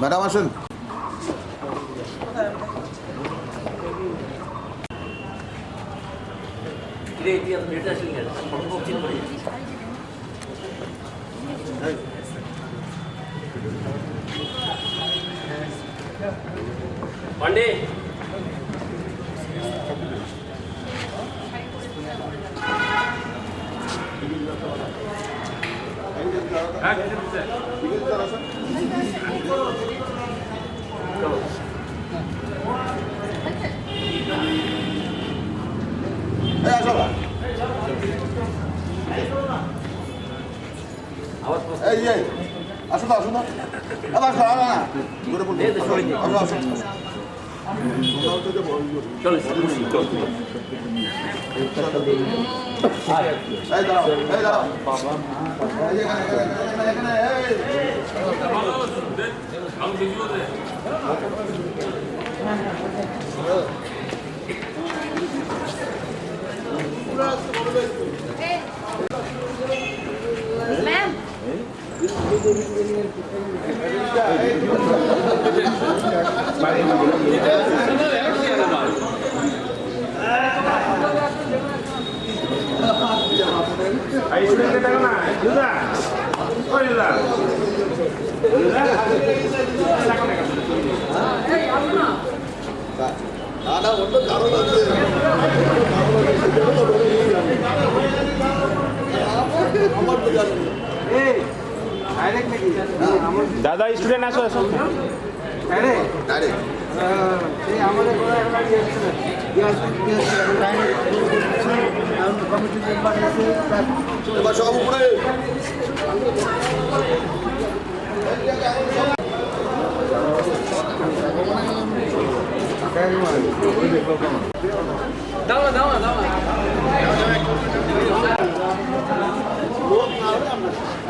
Madam আসেন পান্ডে পুরা ஆனா ஒன்றும் கவலை அமர்ந்து দাদা স্টুডেন্ট আসো আসো। সব উপরে দাও না দাও না দাও না।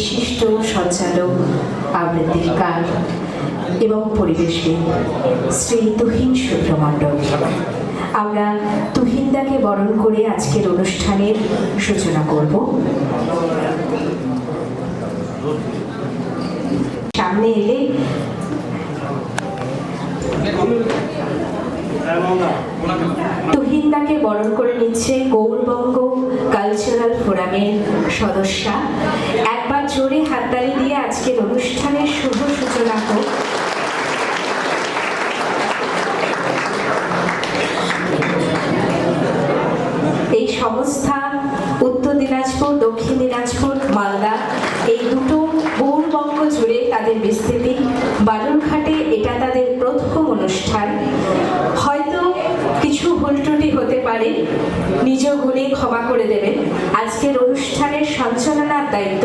বিশিষ্ট সঞ্চালক আবৃত্তির আবৃত্তিকার এবং পরিবেশবিদ শ্রী তুহিন শুক্রমণ্ডল আমরা তুহিনদাকে বরণ করে আজকের অনুষ্ঠানের সূচনা করব। সামনে এলে তুহিনদাকে বরণ করে নিচ্ছে গৌরবঙ্গ কালচারাল ফোরামের সদস্যা। একবার জোরে হাততালি দিয়ে আজকের অনুষ্ঠানের শুভ সূচনা হোক। এই সংস্থা উত্তর দিনাজপুর, দক্ষিণ দিনাজপুর, মালদা, এই দুটো গৌরবঙ্গ জুড়ে তাদের বিস্তৃতি। বালুরঘাটে এটা তাদের প্রথম অনুষ্ঠান। ভুল হতে পারে, নিজ গুণে ক্ষমা করে দেবেন। আজকের অনুষ্ঠানের সঞ্চালনার দায়িত্ব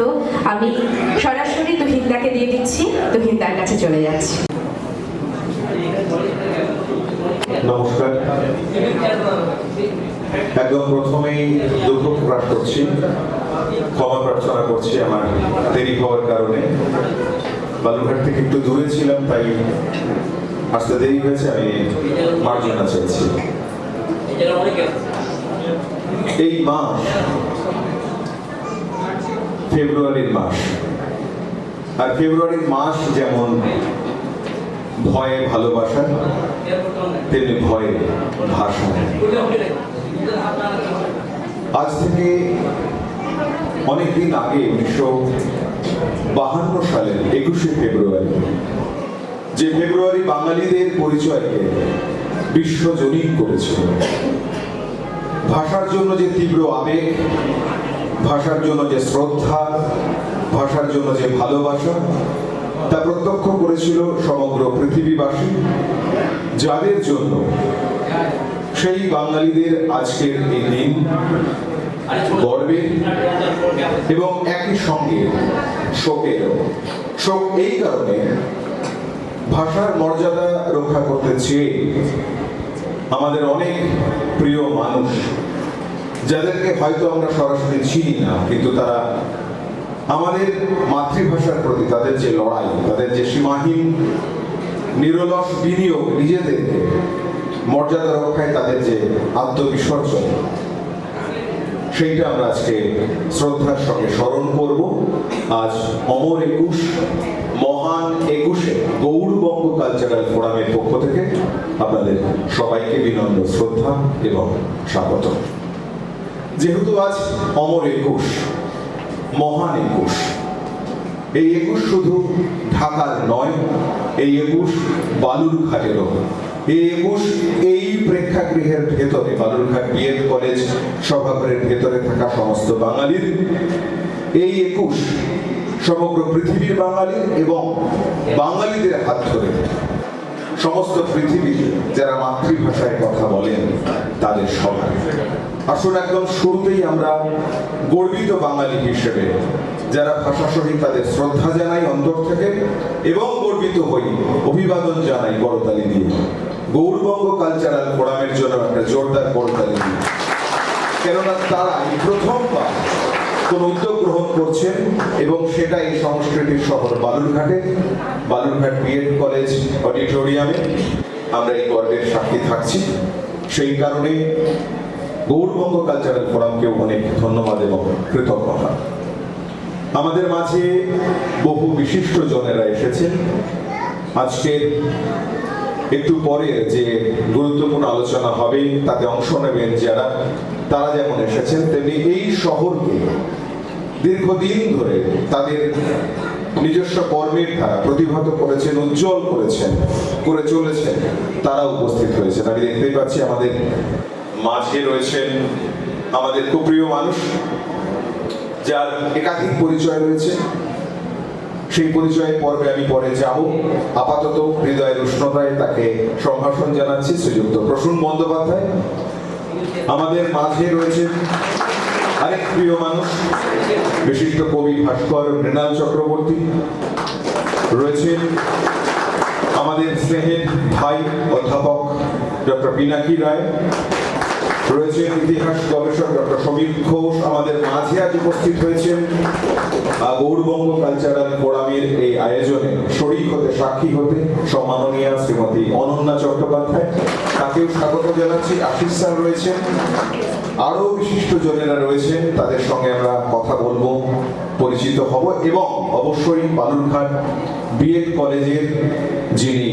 আমি সরাসরি তুহিনদাকে দিয়ে দিচ্ছি। তুহিনদার কাছে চলে যাচ্ছি। নমস্কার। একদম প্রথমেই দুঃখ প্রকাশ করছি, ক্ষমা প্রার্থনা করছি আমার দেরি হওয়ার কারণে। বালুরঘাট থেকে একটু দূরে ছিলাম, তাই আসতে দেরি হয়েছে, আমি মার্জনা চাইছি। এই মাস, ফেব্রুয়ারির মাস। আর ফেব্রুয়ারির মাস যেমন ভয়ে ভালোবাসা, তেমনি ভয়ে ভাষা। আজ থেকে অনেকদিন আগে উনিশশো বাহান্ন সালের একুশে ফেব্রুয়ারি, যে ফেব্রুয়ারি বাঙালিদের পরিচয়কে বিশ্বজনীন করেছিল ভাষার জন্য যে তীব্র আবেগ, ভাষার জন্য যে শ্রদ্ধা, ভাষার জন্য যে ভালোবাসা, তা প্রত্যক্ষ করেছিল সমগ্র পৃথিবীবাসী। যাদের জন্য? সেই বাঙালিদের আজকের এই দিন গর্বে এবং একই সঙ্গে শোকের। শোক এই কারণে ভাষার মর্যাদা রক্ষা করতে চেয়ে আমাদের অনেক প্রিয় মানুষ, যাদেরকে হয়তো আমরা সরাসরি চিনি না, কিন্তু তারা আমাদের মাতৃভাষার প্রতি তাদের যে লড়াই, তাদের যে সীমাহীন নিরলস বিনিয়োগ, নিজেদের মর্যাদা রক্ষায় তাদের যে আত্মবিসর্জন সেইটা আমরা আজকে শ্রদ্ধার সঙ্গে স্মরণ করব। আজ অমর একুশ, মহান একুশে গৌরবঙ্গ কালচারাল ফোরামের পক্ষ থেকে আপনাদের সবাইকে বিনম্র শ্রদ্ধা এবং স্বাগত। যেহেতু আজ অমর একুশ, মহান একুশ, এই একুশ শুধু ঢাকার নয়, এই একুশ বালুরঘাটেরও একুশ, এই প্রেক্ষাগৃহের ভেতরে, বালুরঘাট বিএড কলেজ সভাঘরের ভেতরে থাকা সমস্ত বাঙালির, এই একুশ সমগ্র পৃথিবীর বাঙালি এবং বাঙালিদের হাত ধরে সমস্ত পৃথিবীতে যারা মাতৃভাষায় কথা বলেন, তাদের সবার। আসুন একদম শুরুতেই আমরা গর্বিত বাঙালি হিসেবে যারা ভাষা সহিত তাদের শ্রদ্ধা জানাই অন্তর থেকে এবং গর্বিত হই, অভিবাদন জানাই করতালি দিয়ে। গৌরবঙ্গ কালচারাল ফোরামের জন্য একটা জোরদার করতালি কেননা তারা এই প্রথমবার কোন উদ্যোগ গ্রহণ করছেন এবং সেটা এই সংস্কৃতির শহর বালুরঘাটে, বালুরঘাট বিএড কলেজ অডিটোরিয়ামে আমরা এই গর্বের সাক্ষী থাকছি। সেই কারণে গৌরবঙ্গ কালচারাল ফোরামকেও অনেক ধন্যবাদ এবং কৃতজ্ঞতা। আমাদের মাঝে বহু বিশিষ্ট জনেরা এসেছেন। আজকের একটু পরে যে গুরুত্বপূর্ণ আলোচনা হবে, তাতে অংশ নেবেন যারা, তারা যেমন এসেছেন, তেমনি এই শহরকে দীর্ঘদিন ধরে তাদের নিজস্ব কর্মের দ্বারা প্রতিভাত করেছেন, উজ্জ্বল করেছেন, করে চলেছেন তারা উপস্থিত হয়েছেন। আমি দেখতেই পাচ্ছি আমাদের মাঝে রয়েছেন আমাদের খুব প্রিয় মানুষ, যার একাধিক পরিচয় রয়েছে। সেই পরিচয়ের পর্বে আমি পরে যাব। আপাতত হৃদয়ের উষ্ণতায় তাকে সম্ভাষণ জানাচ্ছি শ্রীযুক্ত প্রসূন বন্দ্যোপাধ্যায়। আমাদের মাঝে রয়েছে আরেক প্রিয় মানুষ, বিশিষ্ট কবি ভাস্কর মৃণাল চক্রবর্তী। রয়েছেন আমাদের স্নেহের ভাই, অধ্যাপক ডক্টর পিনাকি রায়। রয়েছেন ইতিহাস গবেষক ডক্টর সমীর ঘোষ। আমাদের মাঝে আজ উপস্থিত হয়েছেন গৌরবঙ্গ কালচারাল ফোরামের এই আয়োজনে শরিক হতে, সাক্ষী হতে সম্মাননীয় শ্রীমতী অনন্যা চট্টোপাধ্যায়। তাকেও স্বাগত জানাচ্ছি। আশিস স্যার রয়েছেন আরও বিশিষ্ট জনেরা রয়েছেন। তাদের সঙ্গে আমরা কথা বলব, পরিচিত হব এবং অবশ্যই বালুরঘাট বিএড কলেজের যিনি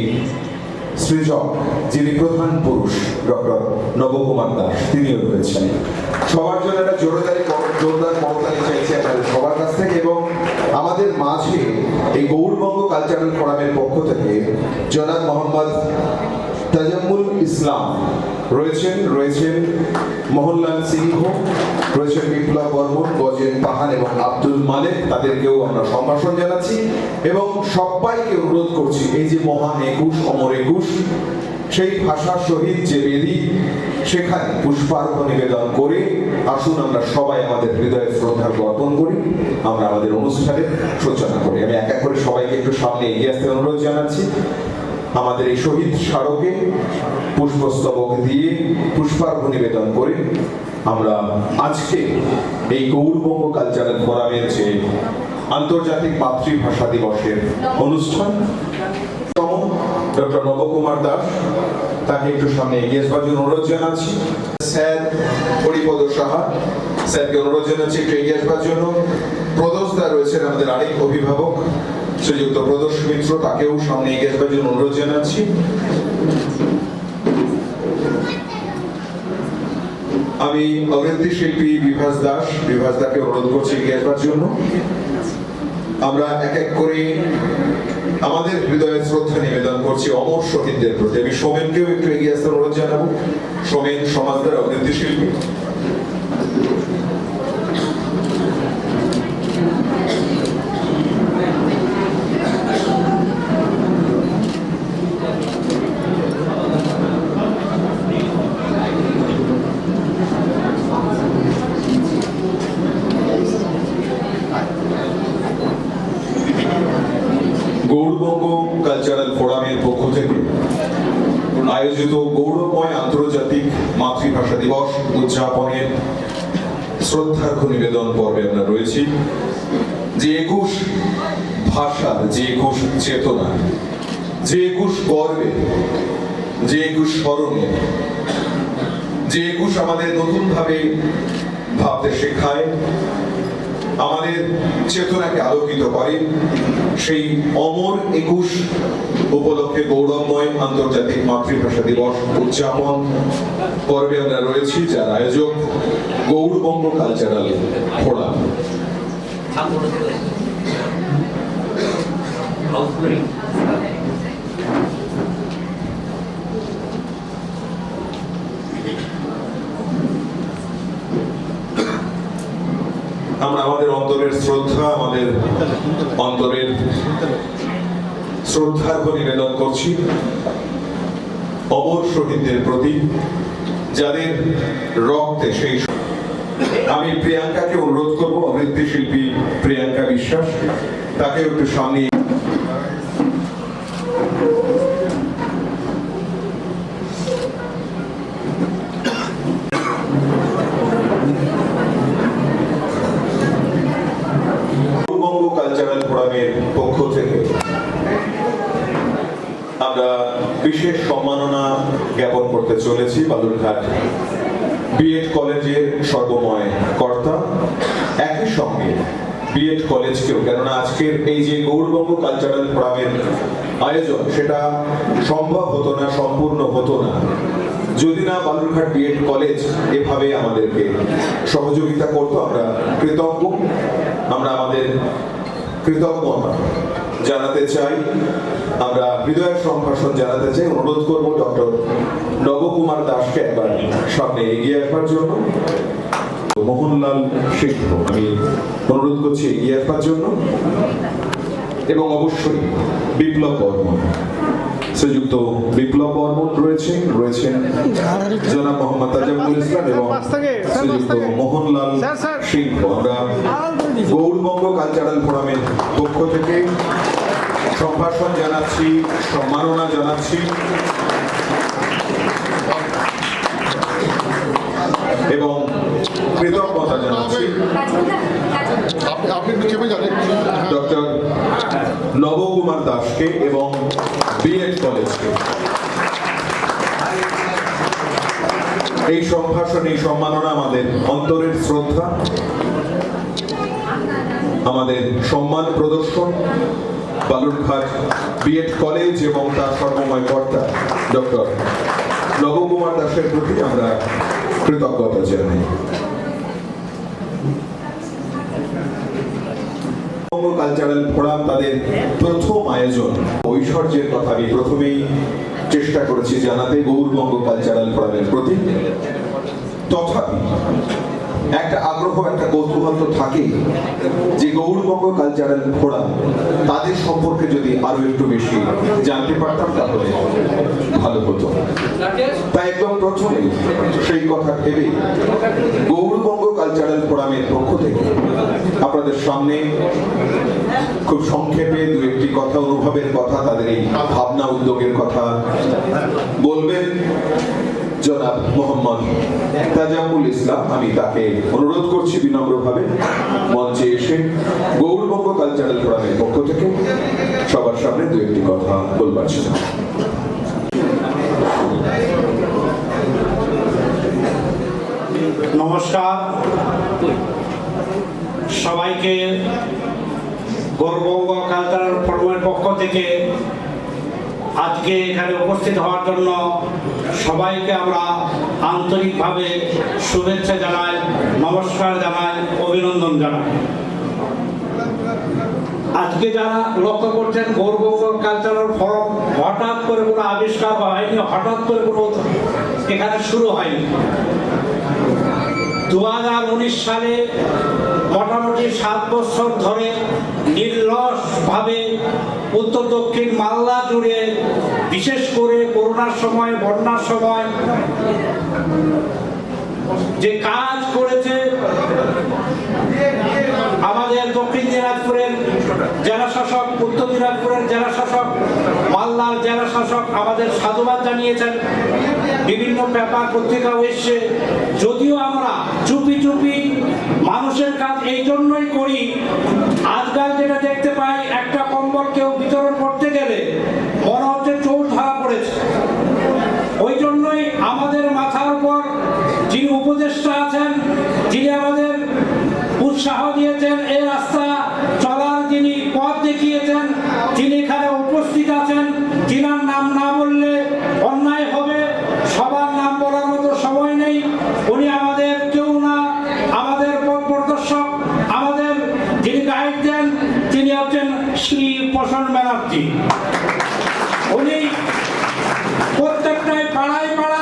সৃজক, যিনি প্রধান পুরুষ ডক্টর নবকুমার দাস, তিনিও রয়েছেন। সবার জন্য একটা জোরদারি জোরদার করতালি চাইছি আপনাদের সবার কাছ থেকে এবং আমাদের মাঝে এই গৌরবঙ্গ কালচারাল ফোরামের পক্ষ থেকে জনাব মোহাম্মদ তাজাম্মুল ইসলাম রয়েছেন রয়েছেন মোহনলাল সিংহ, রয়েছেন বিপ্লব বর্মন, গজেন পাহান এবং আব্দুল মালেক, তাদেরকেও আমরা সম্ভাষণ জানাচ্ছি এবং সবাইকে অনুরোধ করছি, এই যে মহান একুশ, অমর একুশ সেই ভাষা শহীদ যে বেদি, সেখানে পুষ্পার্ঘ নিবেদন করে আসুন আমরা সবাই আমাদের হৃদয়ে শ্রদ্ধা অর্পণ করি, আমরা আমাদের অনুষ্ঠানে সূচনা করি। আমি এক এক করে সবাইকে একটু সামনে এগিয়ে আসতে অনুরোধ জানাচ্ছি। আমাদের এই শহীদ স্মারকে পুষ্পস্তবক দিয়ে পুষ্পার্ঘ নিবেদন করে আমরা আজকে এই গৌরবঙ্গ কালচারাল ফোরামের যে আন্তর্জাতিক মাতৃভাষা দিবসের অনুষ্ঠান ডক্টর নবকুমার দাস, তাকে একটু সামনে এগিয়ে আসবার জন্য অনুরোধ জানাচ্ছি। স্যার হরিপদ সাহা, স্যারকে অনুরোধ জানাচ্ছি একটু এগিয়ে আসবার জন্য। প্রদোষ রয়েছেন আমাদের আরেক অভিভাবক, শ্রীযুক্ত প্রদোষ মিত্র, তাকেও সামনে এগিয়ে আসবার জন্য অনুরোধ জানাচ্ছি। আমি অবৃত্তি শিল্পী বিভাস দাস, বিভাস দাকে অনুরোধ করছি এগিয়ে আসবার জন্য। আমরা এক এক করে আমাদের হৃদয়ে শ্রদ্ধা নিবেদন করছি অমর শহীদদের প্রতি। আমি সোমেনকেও একটু এগিয়ে আসতে অনুরোধ জানাব। সোমেন সমাজদার অভিনেত্রী শিল্পী গৌরবঙ্গ কালচারাল ফোরামের পক্ষ থেকে আয়োজিত গৌরবময় আন্তর্জাতিক মাতৃভাষা দিবস উদযাপনের শ্রদ্ধার্ঘ নিবেদন পর্বে আমরা রয়েছি। যে একুশ ভাষার যে একুশ চেতনা, যে একুশ গর্বে, যে একুশ স্মরণে, যে একুশ আমাদের নতুন ভাবে ভাবতে শেখায় আমাদের চেতনাকে আলোকিত করে। সেই অমর একুশ উপলক্ষে গৌরবময় আন্তর্জাতিক মাতৃভাষা দিবস উদযাপন পর্বে আমরা রয়েছি, যার আয়োজক গৌরবঙ্গ কালচারাল ফোরাম। আমরা আমাদের অন্তরের শ্রদ্ধা, আমাদের অন্তরের শ্রদ্ধার্ঘ নিবেদন করছি। অমর শহীদদের প্রতি, যাদের রক্তে সেই আমি প্রিয়াঙ্কাকে অনুরোধ করব অবৃত্তি শিল্পী প্রিয়াঙ্কা বিশ্বাস তাকে একটু সামনে পূর্ববঙ্গ কালচারাল ফোরামের পক্ষ থেকে আমরা বিশেষ সম্মাননা জ্ঞাপন করতে চলেছি বালুরঘাট বিএড কলেজের সর্বময় কর্তা। একই সঙ্গে বিএড কলেজকেও, কেননা আজকের এই যে গৌরবঙ্গ কালচারাল ফোরামের আয়োজন, সেটা সম্ভব হতো না, সম্পূর্ণ হতো না। যদি না বালুরঘাট বিএড কলেজ এভাবে আমাদেরকে সহযোগিতা করতো, আমরা কৃতজ্ঞ। আমরা আমাদের কৃতজ্ঞতা জানাতে চাই। আমরা হৃদয়ের সম্ভাষণ জানাতে চাই। অনুরোধ করব ডক্টর নবকুমার দাসকে একবার সামনে এগিয়ে আসবার জন্য। মোহনলাল সিংহ আমি অনুরোধ করছি এগিয়ে আসবার জন্য। এবং অবশ্যই বিপ্লব বর্মন। শ্রীযুক্ত বিপ্লব বর্মন রয়েছেন রয়েছেন জনাব মোহাম্মদ তাজামুল ইসলাম এবং শ্রীযুক্ত মোহনলাল সিংহ। আমরা গৌরবঙ্গ কালচারাল ফোরামের পক্ষ থেকে সম্ভাষণ জানাচ্ছি সম্মাননা জানাচ্ছি। এবং কৃতজ্ঞতা জানাচ্ছি। ডক্টর নবকুমার দাসকে এবং বিএড কলেজকে। এই সম্ভাষণ এই সম্মাননা আমাদের অন্তরের শ্রদ্ধা। আমাদের সম্মান প্রদর্শন, বালুরঘাট বিএড কলেজ এবং তার সর্বময় কর্তা ডক্টর নবকুমার দাসের প্রতি আমরা কৃতজ্ঞতা জানাই। কালচারাল ফোরাম তাদের প্রথম আয়োজন। ঐশ্বর্যের কথা আমি প্রথমেই চেষ্টা করেছি জানাতে গৌরবঙ্গ কালচারাল ফোরামের প্রতি। তথাপি একটা আগ্রহ, একটা কৌতূহল তো থাকেই। যে গৌরবঙ্গ কালচারাল ফোরাম তাদের সম্পর্কে যদি আরও একটু বেশি জানতে পারতাম, তাহলে ভালো হতো। তাই একদম প্রথমেই সেই কথা ভেবে গৌরবঙ্গ কালচারাল ফোরামের পক্ষ থেকে আপনাদের সামনে খুব সংক্ষেপে দু একটি কথা, অনুভবের কথা, তাদের এই ভাবনা, উদ্যোগের কথা বলবেন। জনাব মোহাম্মদ তাজামুল ইসলাম, আমি তাকে অনুরোধ করছি বিনম্রভাবে মঞ্চে এসে গৌরবঙ্গ কালচারাল ফোরামের পক্ষ থেকে সবার সামনে দু একটি কথা বলবার ছিল। নমস্কার। সবাইকে গৌরবঙ্গ কালচারাল ফোরামের পক্ষ থেকে আজকে এখানে উপস্থিত হওয়ার জন্য সবাইকে আমরা আন্তরিকভাবে শুভেচ্ছা জানাই, নমস্কার জানাই, অভিনন্দন জানাই। আজকে যারা লক্ষ্য করছেন গৌরবঙ্গ কালচারাল ফোরাম হঠাৎ করে কোনো আবিষ্কার হয়নি, হঠাৎ করে কোনো এখানে শুরু হয়নি। দু হাজার উনিশ সালে মোটামুটি সাত বছর ধরে নির্লসভাবে উত্তর দক্ষিণ মালদা জুড়ে, বিশেষ করে করোনার সময়, বন্যার সময়, যে কাজ করেছে আমাদের দক্ষিণ দিনাজপুরের জেলা শাসক, উত্তর দিনাজপুরের জেলা শাসক, মালদার জেলা শাসক আমাদের সাধুবাদ জানিয়েছেন। বিভিন্ন পেপার পত্রিকাও এসছে। যদিও আমরা চুপি চুপি মানুষের কাজ এই জন্যই করি, আজকাল যেটা দেখতে পাই, একটা কম্বল কেউ বিতরণ করতে গেলে মনে হচ্ছে চোর ধরা পড়েছে ওই জন্যই আমাদের মাথার উপর যিনি উপদেষ্টা আছেন যিনি আমাদের উৎসাহ দিয়েছেন এই রাস্তা চলার যিনি পথ দেখিয়েছেন যিনি এখানে উপস্থিত আছেন। যিনার নাম না বললে অন্যায় হবে, সবার নাম বলার মতো সময় নেই। উনি আমাদের কেউ না, আমাদের পথ প্রদর্শক, আমাদের যিনি গাইড দেন, তিনি হচ্ছেন শ্রী প্রসন্ন ব্যানার্জি। উনি প্রত্যেকটাই পাড়ায় পাড়ায়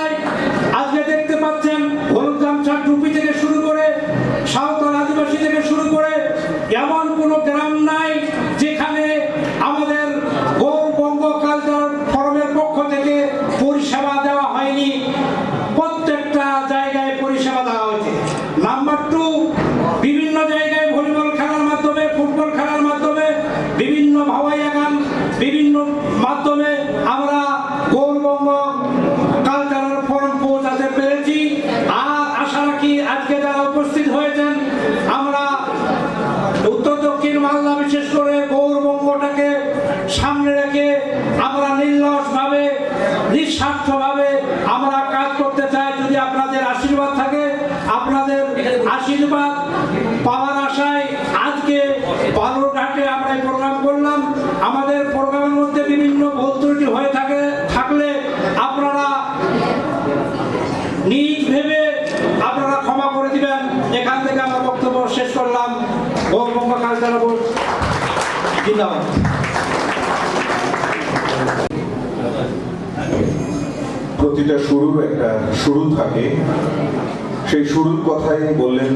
আশীর্বাদ পাওয়ার আশায় আজকে বালুরঘাটে আমরা প্রোগ্রাম করলাম। আমাদের প্রোগ্রামের মধ্যে বিভিন্ন ভুল ত্রুটি হয়ে থাকে, থাকলে আপনারা নিজ ভেবে আপনারা ক্ষমা করে দিবেন। এখান থেকে আমরা বক্তব্য শেষ করলাম। প্রতিটা শুরুর একটা শুরু থাকে। সেই শুরুর কথাই বললেন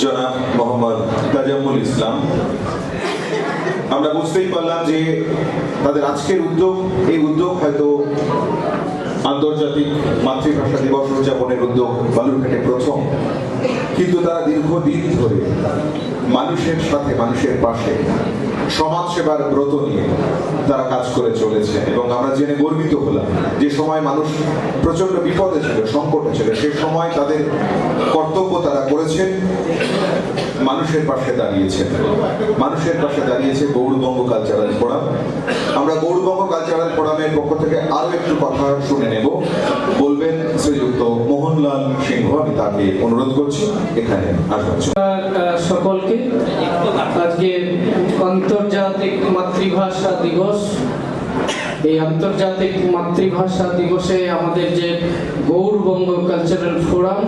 জনাব মোহাম্মদ তাজামুল ইসলাম। আমরা বুঝতেই পারলাম যে তাদের আজকের উদ্যোগ, এই উদ্যোগ হয়তো আন্তর্জাতিক মাতৃভাষা দিবস উদযাপনের উদ্যোগ বালুরঘাটে প্রথম। কিন্তু তারা দীর্ঘদিন ধরে মানুষের সাথে, মানুষের পাশে সমাজ সেবার ব্রত নিয়ে তারা কাজ করে চলেছে এবং আমরা জেনে গর্বিত হলাম যে সময় মানুষ প্রচণ্ড বিপদে ছিল, সংকটে ছিল, সে সময় তাদের কর্তব্য তারা করেছেন, মানুষের পাশে দাঁড়িয়েছেন। মানুষের পাশে দাঁড়িয়েছে গৌরবঙ্গ কালচারাল ফোরাম আমরা গৌরবঙ্গ কালচারাল ফোরামের পক্ষ থেকে আরও একটু কথা শুনে নেব। বলবেন শ্রীযুক্ত মোহনলাল সিংহ আমি তাকে অনুরোধ করছি, এখানে আসবেন সকলকে আজকে আন্তর্জাতিক মাতৃভাষা দিবস। এই আন্তর্জাতিক মাতৃভাষা দিবসে আমাদের যে গৌরবঙ্গ কালচারাল ফোরাম,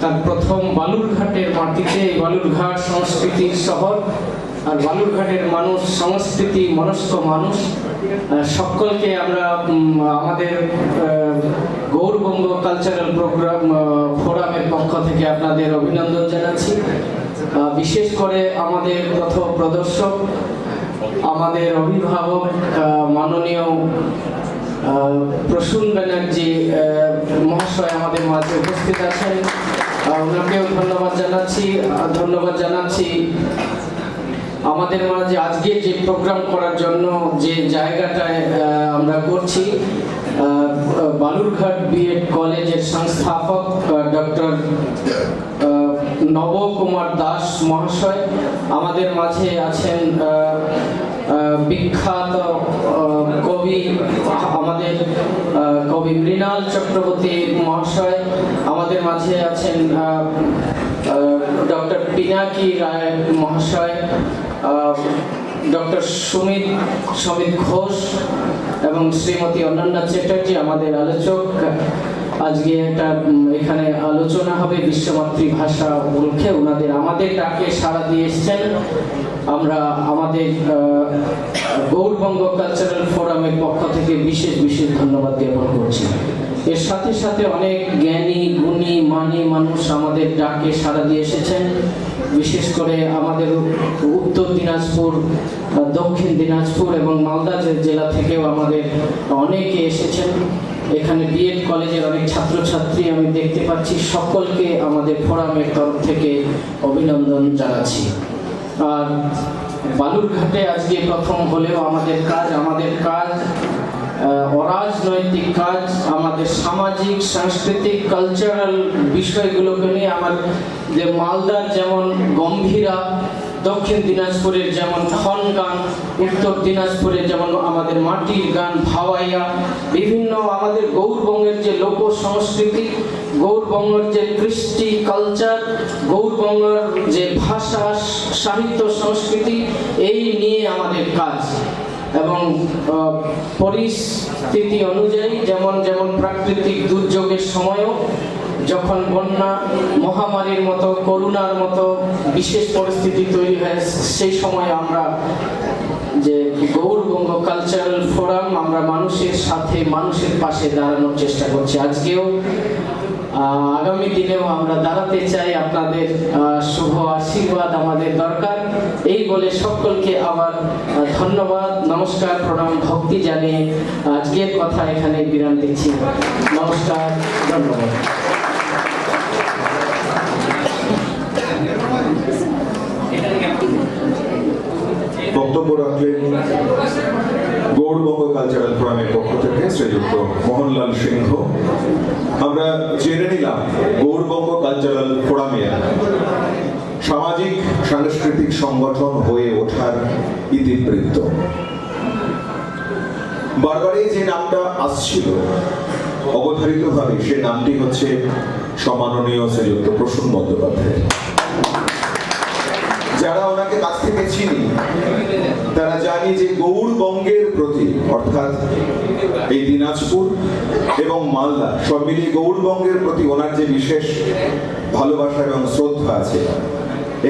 তার প্রথম বালুরঘাটের মাটিতে, এই বালুরঘাট সংস্কৃতির শহর, আর বালুরঘাটের মানুষ, সংস্কৃতি মনস্ক মানুষ সকলকে আমরা আমাদের গৌরবঙ্গ কালচারাল প্রোগ্রাম ফোরামের পক্ষ থেকে আপনাদের অভিনন্দন জানাচ্ছি। বিশেষ করে আমাদের প্রথম প্রদর্শক, আমাদের অভিভাবক মাননীয় প্রসূন ব্যানার্জি মহাশয় আমাদের মাঝে উপস্থিত আছেন। ওনাকেও ধন্যবাদ জানাচ্ছি ধন্যবাদ জানাচ্ছি আমাদের মাঝে আজকে যে প্রোগ্রাম করার জন্য যে জায়গাটায় আমরা করছি বালুরঘাট বিএড কলেজের সংস্থাপক ডক্টর নবকুমার দাস মহাশয়। আমাদের মাঝে আছেন বিখ্যাত কবি, আমাদের কবি মৃণাল চক্রবর্তী মহাশয়। আমাদের মাঝে আছেন ডক্টর পিনাকি রায় মহাশয়। ডক্টর সুমিত সমিত ঘোষ এবং শ্রীমতী অনন্যা চ্যাটার্জি আমাদের আলোচক। আজকে একটা এখানে আলোচনা হবে বিশ্ব মাতৃভাষা উপলক্ষে। ওনাদের আমাদের ডাকে সাড়া দিয়ে এসছেন। আমরা আমাদের গৌরবঙ্গ কালচারাল ফোরামের পক্ষ থেকে বিশেষ বিশেষ ধন্যবাদ জ্ঞাপন করছি। এর সাথে সাথে অনেক জ্ঞানী, গুণী, মানি মানুষ আমাদের ডাকে সাড়া দিয়ে এসেছেন। বিশেষ করে আমাদের উত্তর দিনাজপুর দক্ষিণ দিনাজপুর এবং মালদা জেলা থেকেও আমাদের অনেকে এসেছেন। এখানে বিএড কলেজের অনেক ছাত্রছাত্রী আমি দেখতে পাচ্ছি। সকলকে আমাদের ফোরামের তরফ থেকে অভিনন্দন জানাচ্ছি। আর বালুরঘাটে আজকে প্রথম হলেও আমাদের কাজ আমাদের কাজ অরাজনৈতিক কাজ, আমাদের সামাজিক, সাংস্কৃতিক কালচারাল বিষয়গুলোকে নিয়ে আমার যে মালদার যেমন গম্ভীরা দক্ষিণ দিনাজপুরের যেমন খন গান, উত্তর দিনাজপুরের যেমন আমাদের মাটির গান ভাওয়াইয়া, বিভিন্ন আমাদের গৌরবঙ্গের যে লোক সংস্কৃতি গৌরবঙ্গের যে কৃষ্টি কালচার গৌরবঙ্গের যে ভাষা, সাহিত্য, সংস্কৃতি, এই নিয়ে আমাদের কাজ। এবং পরিস্থিতি অনুযায়ী যেমন যেমন প্রাকৃতিক দুর্যোগের সময়ও যখন বন্যা মহামারীর মতো করোনার মতো বিশেষ পরিস্থিতি তৈরি হয়, সেই সময় আমরা যে গৌরবঙ্গ কালচারাল ফোরাম আমরা মানুষের সাথে, মানুষের পাশে দাঁড়ানোর চেষ্টা করছি। আজকেও আগামী দিনেও আমরা দাঁড়াতে চাই। আপনাদের শুভ আশীর্বাদ আমাদের দরকার। এই বলে সকলকে আবার ধন্যবাদ। নমস্কার, প্রণাম, ভক্তি জানিয়ে আজকের কথা এখানে বিরাম দিচ্ছি। নমস্কার, ধন্যবাদ। বক্তব্য রাখলেন গৌরবঙ্গ কালচারাল ফোরামের পক্ষ থেকে শ্রীযুক্ত মোহনলাল সিংহ। আমরা জেনে নিলাম গৌরবঙ্গ কালচারাল ফোরামের সামাজিক, সাংস্কৃতিক সংগঠন হয়ে ওঠার ইতিবৃত্ত। বারবারই যে নামটা আসছিল, অবধারিতভাবে সে নামটি হচ্ছে সমাননীয় শ্রীযুক্ত প্রসূন বন্দ্যোপাধ্যায়। যারা ওনাকে কাছ থেকে চিনি, তারা জানি যে গৌরবঙ্গের প্রতি অর্থাৎ এই দিনাজপুর এবং মালদা, সব মিলিয়ে গৌরবঙ্গের প্রতি ওনার যে বিশেষ ভালোবাসা এবং শ্রদ্ধা আছে,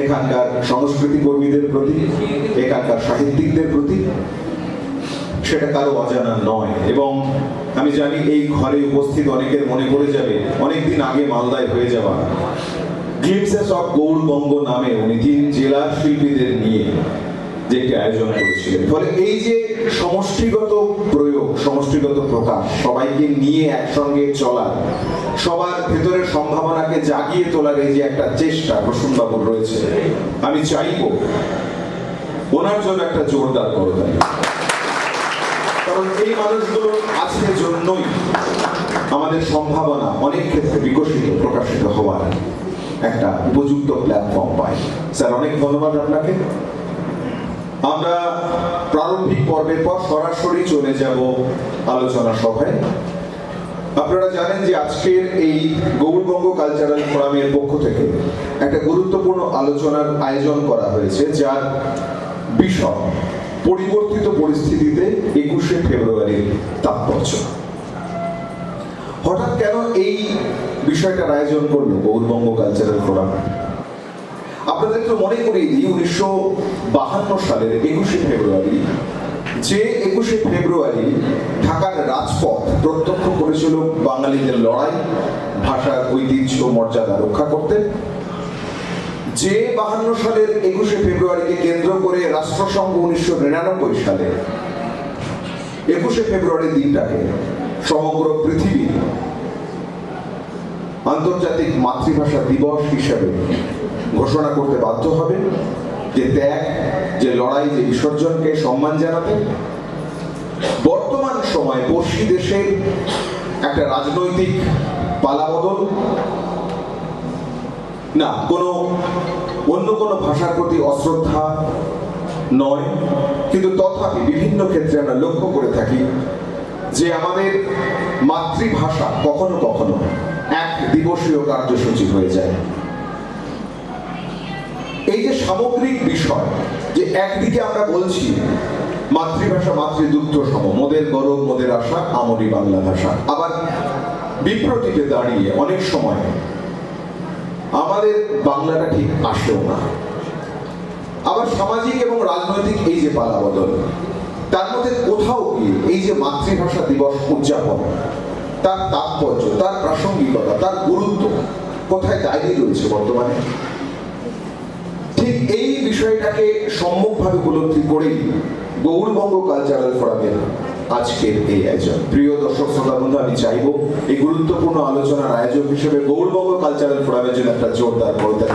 এখানকার সংস্কৃতি কর্মীদের প্রতি এখানকার সাহিত্যিকদের প্রতি সেটা কারও অজানা নয়। এবং আমি জানি এই ঘরে উপস্থিত অনেকের মনে পড়ে যাবে, অনেকদিন আগে মালদায় হয়ে যাওয়া। গ্লিপসেস অফ গৌরবঙ্গ নামে উনি তিন জেলার শিল্পীদের নিয়ে যে একটি আয়োজন করেছিলেন। ফলে এই যে সমষ্টিগত প্রয়োগ, সমষ্টিগত প্রকাশ সবাইকে নিয়ে একসঙ্গে চলা, সবার ভেতরের সম্ভাবনাকে জাগিয়ে তোলার এই যে একটা চেষ্টা প্রসূনবাবুর রয়েছে, আমি চাইব ওনার জন্য একটা জোরদার করতালি কারণ এই মানুষগুলো আছে জন্যই আমাদের সম্ভাবনা অনেক ক্ষেত্রে বিকশিত, প্রকাশিত হওয়ার। একটা উপযুক্ত প্ল্যাটফর্ম পাই। স্যার, অনেক ধন্যবাদ আপনাকে। আমরা প্রারম্ভিক পর্বের পর সরাসরি চলে যাব আলোচনা সভায়। আপনারা জানেন যে আজকের এই গৌরবঙ্গ কালচারাল ফোরামের পক্ষ থেকে একটা গুরুত্বপূর্ণ আলোচনার আয়োজন করা হয়েছে, যার বিষয় পরিবর্তিত পরিস্থিতিতে একুশে ফেব্রুয়ারির তাৎপর্য। হঠাৎ কেন এই বিষয়টার আয়োজন করল গৌরবঙ্গ কালচারাল ফোরাম আপনাদের তো মনে করিয়ে দিই, উনিশশো বাহান্ন সালের একুশে ফেব্রুয়ারি, যে একুশে ফেব্রুয়ারি ঢাকার রাজপথ প্রত্যক্ষ করেছিল বাঙালিদের লড়াই, ভাষার ঐতিহ্য মর্যাদা রক্ষা করতে, যে বাহান্ন সালের একুশে ফেব্রুয়ারিকে কেন্দ্র করে রাষ্ট্রসংঘ উনিশশো নিরানব্বই সালে একুশে ফেব্রুয়ারি দিনটাকে সমগ্র পৃথিবী আন্তর্জাতিক মাতৃভাষা দিবস হিসেবে ঘোষণা করতে বাধ্য হবে যে ত্যাগ, যে লড়াই, যে বিসর্জনকে সম্মান জানাতে বর্তমান সময় পড়শি দেশের একটা রাজনৈতিক পালাবদল, না, কোনো, অন্য কোনো ভাষার প্রতি অশ্রদ্ধা নয়, কিন্তু তথাপি বিভিন্ন ক্ষেত্রে আমরা লক্ষ্য করে থাকি যে আমাদের মাতৃভাষা কখনো কখনো এক দিবসীয় কার্যসূচি হয়ে যায়। এই যে সামগ্রিক বিষয়, যে একদিকে আমরা বলছি মাতৃভাষা মাতৃদুগ্ধ সম, মোদের গরব, মোদের আশা আমরি বাংলা ভাষা। আবার বিপ্রতিতে দাঁড়িয়ে অনেক সময় আমাদের বাংলাটা ঠিক আসেও না। আবার সামাজিক এবং রাজনৈতিক এই যে পালাবদল তার মধ্যে কোথাও গিয়ে এই যে মাতৃভাষা দিবস উদযাপন, তার তাৎপর্য, তার প্রাসঙ্গিকতা, তার গুরুত্ব কোথায় দাঁড়িয়ে রয়েছে বর্তমানে? ঠিক এই বিষয়টাকে সম্মুখভাবে উপলব্ধি করেই গৌরবঙ্গ কালচারাল ফোরামের আজকের এই আয়োজন। প্রিয় দর্শক শ্রোতা বন্ধু আমি চাইব এই গুরুত্বপূর্ণ আলোচনার আয়োজক হিসেবে গৌরবঙ্গ কালচারাল ফোরামের জন্য একটা জোরদার করতে